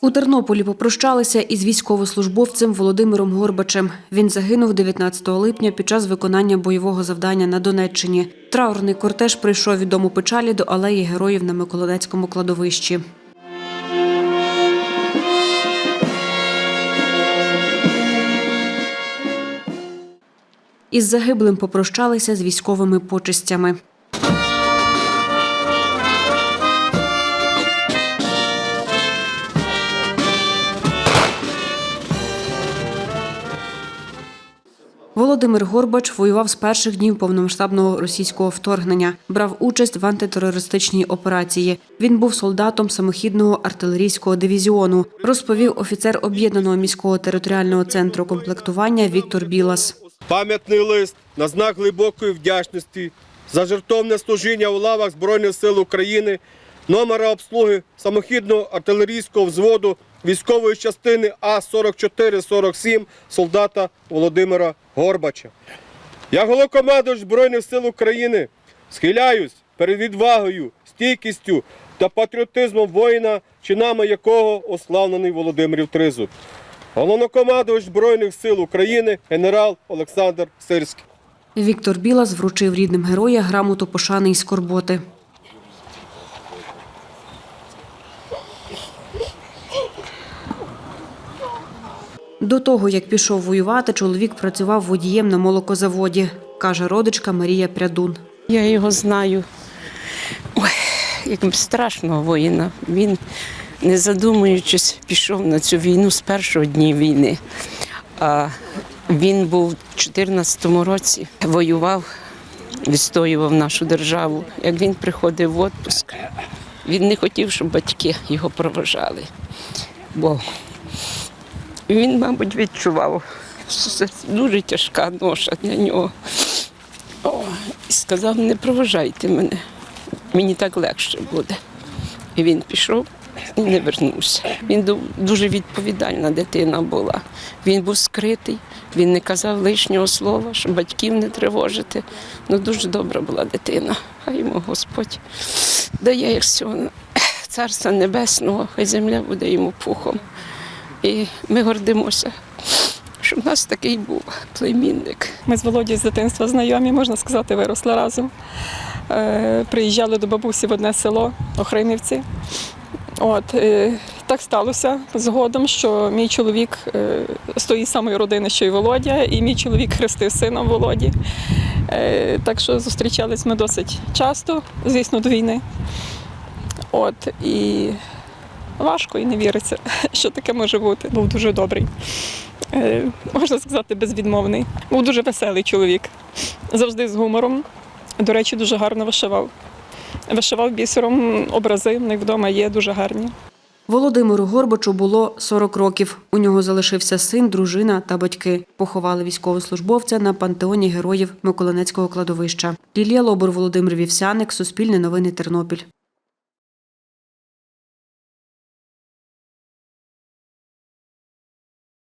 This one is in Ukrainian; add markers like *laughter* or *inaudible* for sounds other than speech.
У Тернополі попрощалися із військовослужбовцем Володимиром Горбачем. Він загинув 19 липня під час виконання бойового завдання на Донеччині. Траурний кортеж прийшов від печалі до алеї героїв на Миколаївському кладовищі. Із загиблим попрощалися з військовими почестями. Володимир Горбач воював з перших днів повномасштабного російського вторгнення, брав участь в антитерористичній операції. Він був солдатом самохідного артилерійського дивізіону, розповів офіцер об'єднаного міського територіального центру комплектування Віктор Білас. Пам'ятний лист на знак глибокої вдячності за жертовне служіння у лавах Збройних сил України, номера обслуги самохідного артилерійського взводу військової частини А-4447 солдата Володимира Горбача. Я головкомандувач Збройних сил України схиляюсь перед відвагою, стійкістю та патріотизмом воїна, чинами якого ославлений Володимирів Тризуб. Головнокомандувач Збройних сил України генерал Олександр Сирський. Віктор Білас вручив рідним героя грамоту пошани й скорботи. До того, як пішов воювати, чоловік працював водієм на молокозаводі, каже родичка Марія Прядун. Я його знаю. Ой, як страшного воїна. Він, не задумуючись, пішов на цю війну з першого дня війни. А він був у 2014 році, воював, відстоював нашу державу. Як він приходив в відпуск, він не хотів, щоб батьки його проважали. Бо він, мабуть, відчував, що це дуже тяжка ноша для нього. О, і сказав, не проважайте мене, мені так легше буде. І він пішов і не вернувся. Він дуже відповідальна дитина була. Він був скритий, він не казав лишнього слова, щоб батьків не тривожити. Ну дуже добра була дитина. Хай йому Господь дає як всього царства небесного, хай земля буде йому пухом. І ми гордимося, що в нас такий був племінник. Ми з Володією з дитинства знайомі, можна сказати, виросли разом. Е, приїжджали до бабусі в одне село Охримівці. От, е, так сталося згодом, що мій чоловік е, з тої самої родини, що й Володя, і мій чоловік хрестив сина Володі. Так що зустрічались ми досить часто, звісно, до війни. От, і важко і не віриться, *laughs* що таке може бути. Був дуже добрий. Е, можна сказати, безвідмовний. Був дуже веселий чоловік, завжди з гумором. До речі, дуже гарно вишивав. Вишивав бісером образи, в них вдома є дуже гарні. Володимиру Горбачу було 40 років. У нього залишився син, дружина та батьки. Поховали військовослужбовця на пантеоні героїв Миколинецького кладовища. Лілія Лобур, Володимир Вівсяник, Суспільне новини Тернопіль.